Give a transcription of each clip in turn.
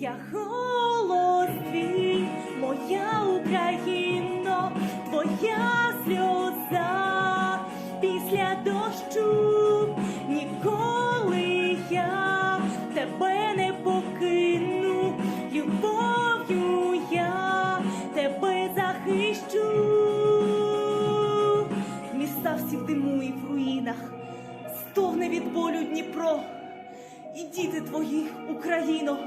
Я голос твій, моя Україно, твоя сльоза. Після дощу ніколи я тебе не покину, любов'ю я тебе захищу. Міста всі в диму і в руїнах, стогне від болю Дніпро, і діти твої, Україно,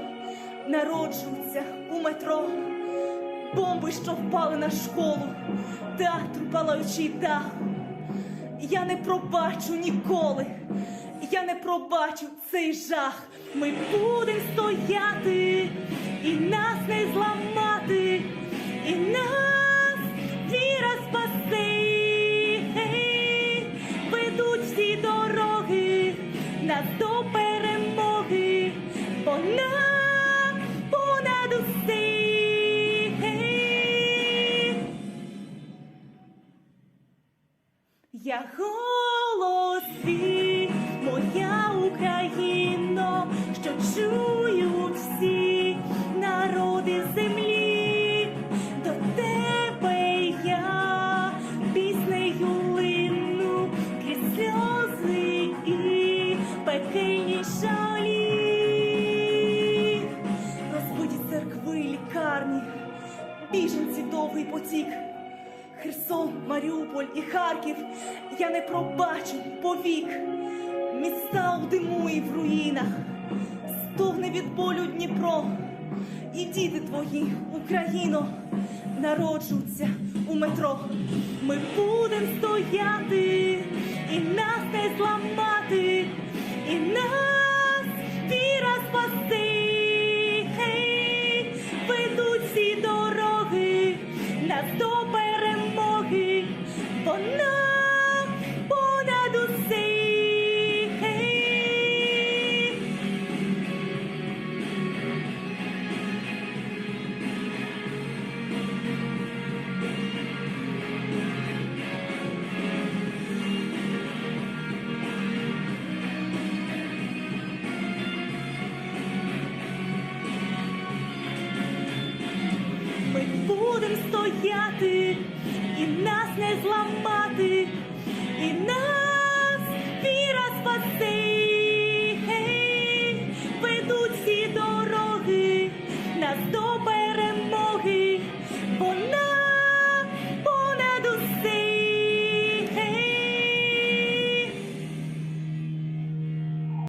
народжуються у метро. Бомби, що впали на школу, театр палаючий дах. Я не пробачу ніколи, я не пробачу цей жах. Ми будемо стояти і нас не зламати, і нас усе. Я голосі, моя Україно, що чують біженців довгий потік. Херсон, Маріуполь і Харків я не пробачу повік. Міста у диму і в руїнах, стогне від болю Дніпро, і діти твої, Україно, народжуються у метро. Ми будем стояти, і нас не зламати, і нас no. нам стояти, і нас не зламати, і нас віра спасе.